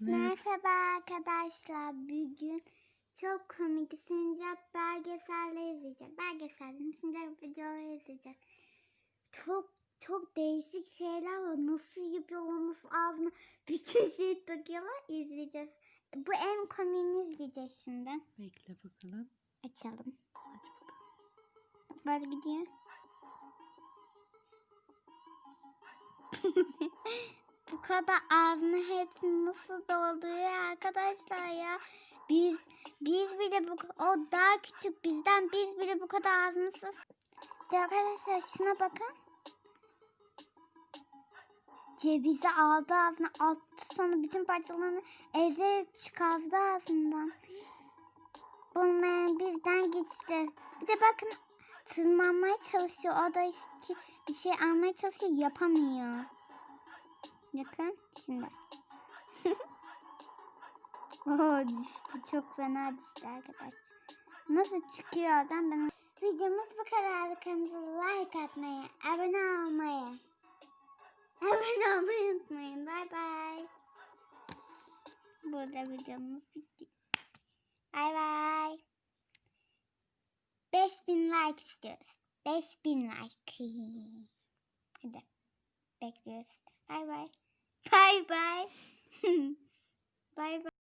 Merhaba arkadaşlar. Bugün çok komik sincap belgeselleri izleyeceğiz. Belgesel, sincap videoları izleyeceğiz. Çok çok değişik şeyler var. Nasıl yapıyorlar, nasıl ağzına bütün şey takıyorlar izleyeceğiz. Bu en komiğini izleyeceğiz şimdi. Bekle bakalım. Açalım. Aç bakalım. Böyle gidiyor. Kadar ağzını hepsini nasıl dolduruyor arkadaşlar ya. Biz biz bile bu o daha küçük bizden biz bile bu kadar ağzını. Arkadaşlar şuna bakın. Cevizi aldı ağzına attı sonra bütün parçalarını ezerek çıkardı ağzından. Bunlar bizden geçti. Bir de bakın tırmanmaya çalışıyor. O da bir şey almaya çalışıyor yapamıyor. Bakın şimdi. Oo düştü çok fena düştü arkadaş. Nasıl çıkıyor oradan ben Videomuz bu kadar. Kanalımıza like atmayı, abone olmayı, abone olmayı unutmayın. Bay bay. Burada videomuz bitti. Bay bay. 5000 like istiyoruz. 5000 like. Hadi. Bekliyoruz. Bay bay. Bay bay. Bay bay.